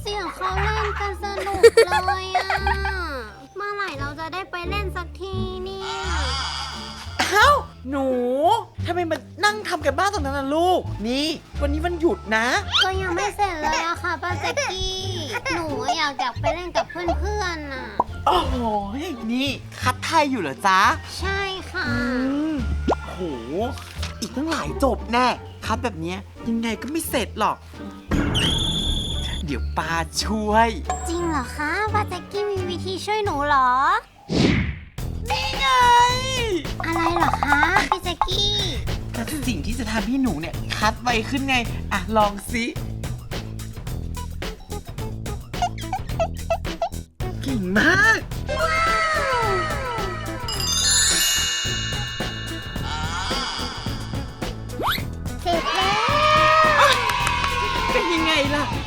เสียงเขาเล่นกันสนุกเลยอะเมื่อไหร่เราจะได้ไปเล่นสักทีเนี่ย เอ้าหนูทำไมมานั่งทำกันบ้านตรงนั้นล่ะลูก นี่ วันนี้วันหยุดนะ ก็ยังไม่เสร็จเลยอะค่ะป้าแจ๊กกี้ หนูอยากอยากไปเล่นกับเพื่อนๆน่ะ โอ้โหนี่ คัดไทยอยู่เหรอจ๊ะ ใช่ค่ะ อืมโห อีกตั้งหลายจบแน่ คัดแบบเนี้ยยังไงก็ไม่เสร็จหรอก เดี๋ยวปาช่วย จริงเหรอคะป้าแจ๊กกี้มีวิธีช่วยหนูเหรอ นี่ไง อะไรเหรอคะพี่แจ๊กกี้ แต่สิ่งที่จะทำให้หนูเนี่ย คัดไวขึ้นไง อะ ลองสิเก่งมาก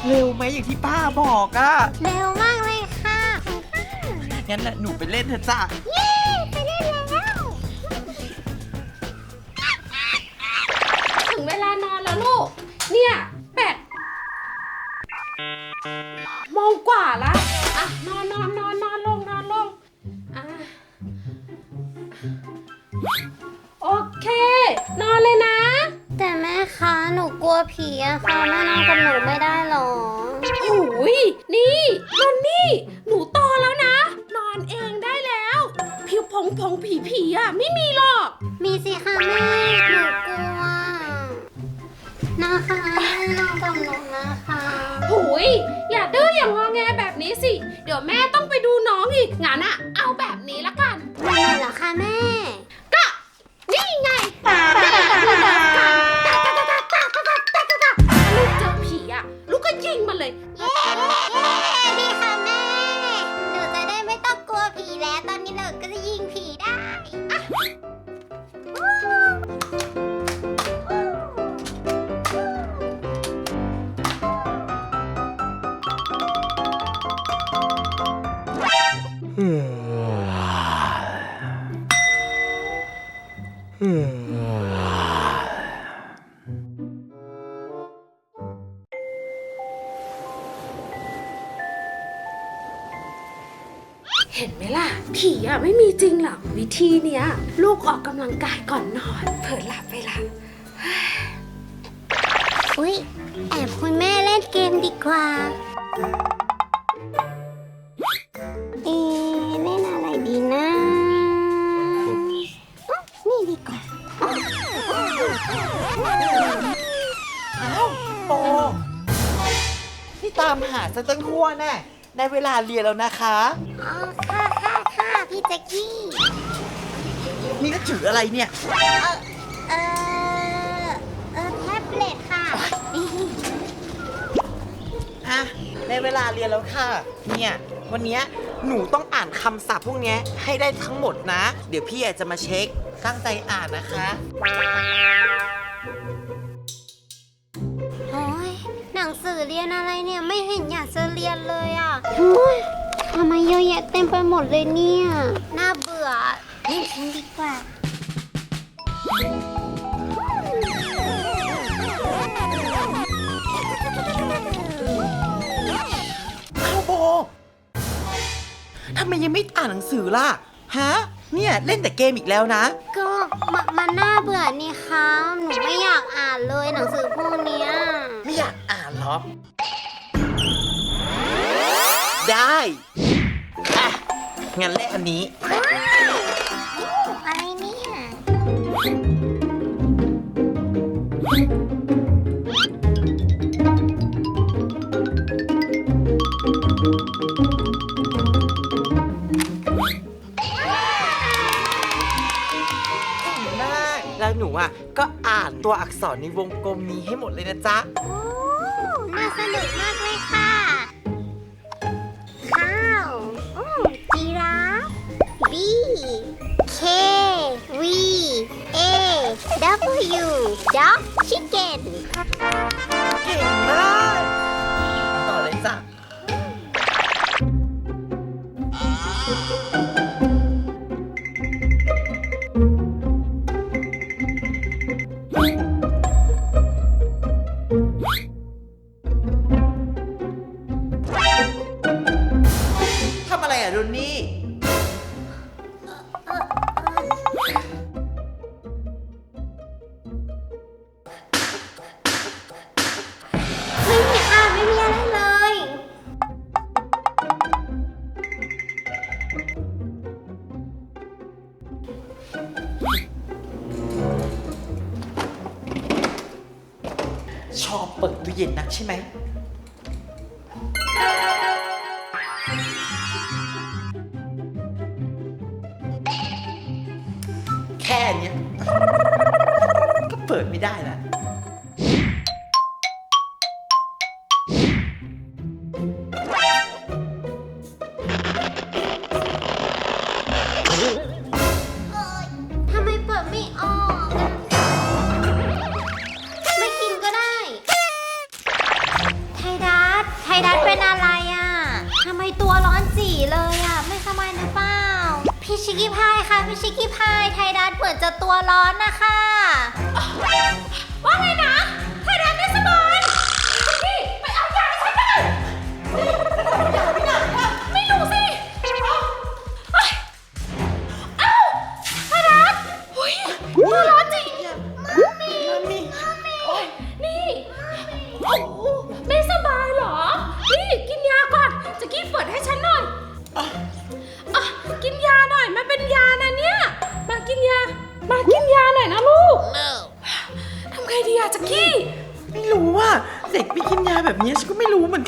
เร็วไหมอย่างที่ป้าบอกอะ่ะเร็วมากเลยค่ะงั้นน่ะหนูไปเล่นเถอะจ้ะเย้ไปเล่นแล้ว ถึงเวลานอนแล้วลูก เนี่ยแปดโมงกว่าละอะนอนนอน หนูกลัวผีอะค่ะแม่นอนกับหนูไม่ได้หรอ หุยนี่นนนี่ หนูโตแล้วนะ นอนเองได้แล้ว ผิวผงผงผีผีอะ ไม่มีหรอก เห็นไหมล่ะ ผีอะไม่มีจริงหรอกวิธีเนี้ย ลูกออกกำลังกายก่อนนอน เผลอหลับไปละอุ๊ย แอบคุณแม่เล่นเกมดีกว่า เอะเล่นอะไรดีนะอ๊ะนี่ดีกว่า อ้าวโปนี่ตามหาฉันตั้งทั่วแน่ ในเวลาเรียนแล้วนะคะ อ๋อค่ะค่ะค่ะพี่แจ็กกี้นี่ก็ถืออะไรเนี่ย เออเออเออแท็บเล็ตค่ะ อะในเวลาเรียนแล้วค่ะ เนี่ย วันเนี้ยหนูต้องอ่านคำศัพท์พวกเนี้ยให้ได้ทั้งหมดนะ เดี๋ยวพี่อาจจะมาเช็ค ตั้งใจอ่านนะคะ อเรียนอะไรเนี่ยไม่เห็นอยากจะเรียนเลยอะโอ้ยทำไมเยอะแยะเต็มไปหมดเลยเนี่ย น่าเบื่อเล่นฉันดีกว่า อ้าวโบทำไมยังไม่อ่านหนังสือล่ะ ฮะ เนี่ยเล่นแต่เกมอีกแล้วนะ ก็มมันน่าเบื่อนี่คะหนูไม่อยากอ่านเลยหนังสือพวกเนี้ย ไม่อยากอ่านเหรอได้อะงั้นเล่นอันนี้ อะไรเนี่ย เก่งมาก แล้วหนูอะ ก็อ่านตัวอักษรในวงกลมนี้ให้หมดเลยนะจ๊ะ โอ้ สนุกมากเลยค่ะ ค่เนี้ยก็เปิดไม่ได้แล้วทำไมเปิดไม่ออกอะไม่กินก็ได้ ไทดัสไทดัสเป็นอะไรอะทำไมตัวร้อนจีเลยอะ ไม่สบายหรือเปล่า พี่ชิคกี้พายค่ะ พี่ชิคกี้พายไทยดัฐเหมือนจะตัวร้อนนะคะ ว่าไงนะ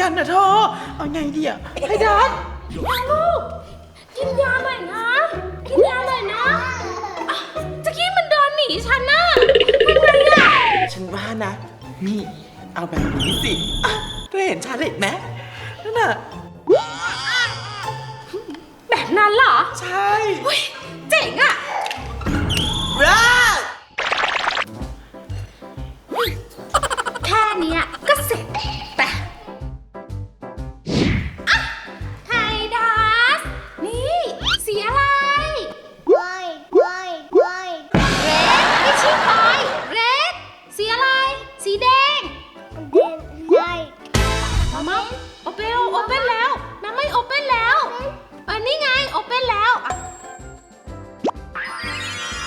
กันนะเธอ เอาไงดีอะไอ้ดัดนะลูก กินยาหน่อยนะ กินยาหน่อยนะอะจักกี้มันเดินหนีฉันนะทำไงอะฉันว่านะ นี่ เอาแบบนี้สิอะเธอเห็นชาเล็ตไหมนั่นน่ะ แบบนั้นเหรอ ใช่ เฮ้ยเจ๋งอะรัก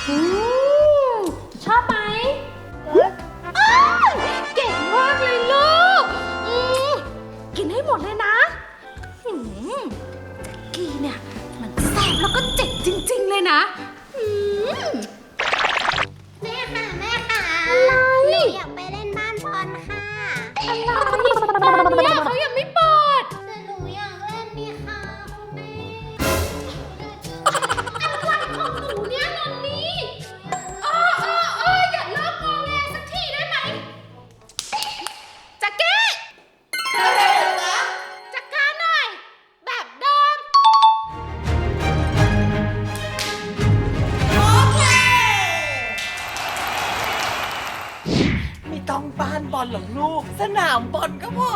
อื สนามบอลก็พอ